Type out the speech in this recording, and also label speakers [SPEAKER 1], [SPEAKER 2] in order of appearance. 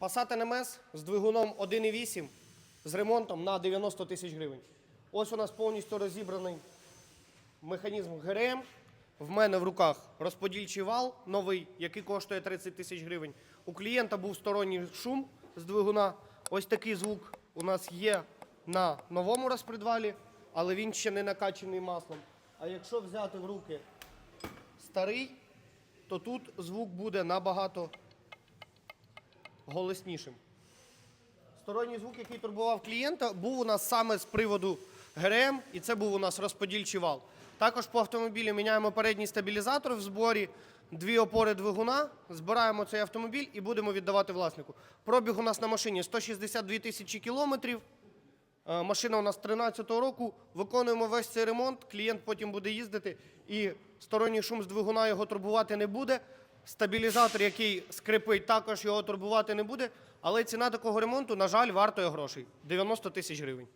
[SPEAKER 1] Passat NMS з двигуном 1.8 з ремонтом на 90 тисяч гривень. Ось у нас повністю розібраний механізм ГРМ. В мене в руках розподільчий вал новий, який коштує 30 тисяч гривень. У клієнта був сторонній шум з двигуна. Ось такий звук у нас є на новому розпредвалі, але він ще не накачаний маслом. А якщо взяти в руки старий, то тут звук буде набагато голоснішим. Сторонній звук, який турбував клієнта, був у нас саме з приводу ГРМ, і це був у нас розподільчий вал. Також по автомобілю міняємо передній стабілізатор в зборі, дві опори двигуна, збираємо цей автомобіль і будемо віддавати власнику. Пробіг у нас на машині 162 тисячі кілометрів. Е, Машина у нас 13-го року. Виконуємо весь цей ремонт. Клієнт потім буде їздити і сторонній шум з двигуна його турбувати не буде. Стабілізатор, який скрипить, також його турбувати не буде. Але ціна такого ремонту, на жаль, вартує грошей 90 тисяч гривень.